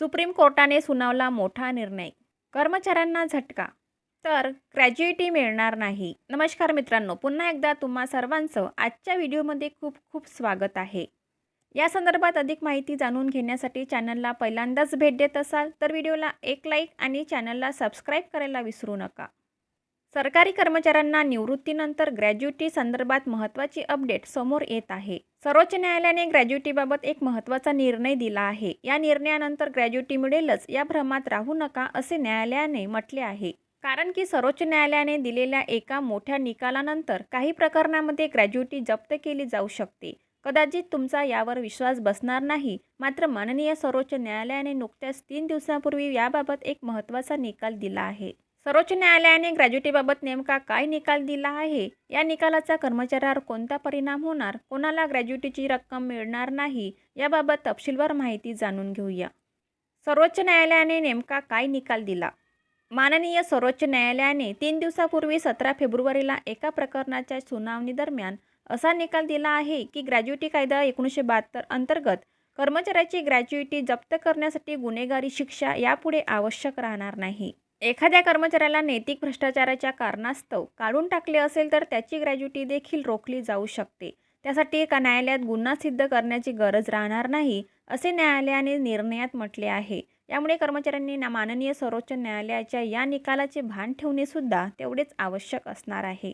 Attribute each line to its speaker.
Speaker 1: Supreme कोर्टाने सुनावला मोठा निर्णय. कर्मचाऱ्यांना झटका. तर ग्रॅज्युएटी मिळणार नाही. नमस्कार मित्रांनो पुन्हा एकदा तुम्हा सर्वांचं आजच्या व्हिडिओमध्ये खूप खूप स्वागत आहे. या संदर्भात अधिक माहिती जाणून घेण्यासाठी चॅनलला पहिल्यांदाच भेट देत असाल तर व्हिडिओला एक लाईक आणि चॅनलला सबस्क्राईब करायला विसरू नका. सरकारी कर्मचाऱ्यांना निवृत्तीनंतर ग्रॅज्युटी संदर्भात महत्त्वाची अपडेट समोर येत आहे. सर्वोच्च न्यायालयाने ग्रॅज्युटीबाबत एक महत्त्वाचा निर्णय दिला आहे. या निर्णयानंतर ग्रॅज्युटी मिळेलच या भ्रमात राहू नका असे न्यायालयाने म्हटले आहे. कारण की सर्वोच्च न्यायालयाने दिलेल्या एका मोठ्या निकालानंतर काही प्रकरणामध्ये ग्रॅज्युटी जप्त केली जाऊ शकते. कदाचित तुमचा यावर विश्वास बसणार नाही. मात्र माननीय सर्वोच्च न्यायालयाने नुकत्याच तीन दिवसांपूर्वी याबाबत एक महत्त्वाचा निकाल दिला आहे. सर्वोच्च न्यायालयाने ग्रॅज्युटीबाबत नेमका काय निकाल दिला आहे? या निकालाचा कर्मचाऱ्यावर कोणता परिणाम होणार? कोणाला ग्रॅज्युटीची रक्कम मिळणार नाही? याबाबत तपशीलवार माहिती जाणून घेऊया. सर्वोच्च न्यायालयाने नेमका काय निकाल दिला? माननीय सर्वोच्च न्यायालयाने तीन दिवसापूर्वी सतरा फेब्रुवारीला एका प्रकरणाच्या सुनावणीदरम्यान असा निकाल दिला आहे की ग्रॅज्युटी कायदा एकोणीसशे बहात्तर अंतर्गत कर्मचाऱ्याची ग्रॅज्युइटी जप्त करण्यासाठी गुन्हेगारी शिक्षा यापुढे आवश्यक राहणार नाही. एखाद्या कर्मचाऱ्याला नैतिक भ्रष्टाचाराच्या कारणास्तव काढून टाकले असेल तर त्याची ग्रॅज्युटी देखील रोखली जाऊ शकते. त्यासाठी एका न्यायालयात गुन्हा सिद्ध करण्याची गरज राहणार नाही असे न्यायालयाने निर्णयात म्हटले आहे. यामुळे कर्मचाऱ्यांनी माननीय सर्वोच्च न्यायालयाच्या या निकालाचे भान ठेवणे सुद्धा तेवढेच आवश्यक असणार आहे.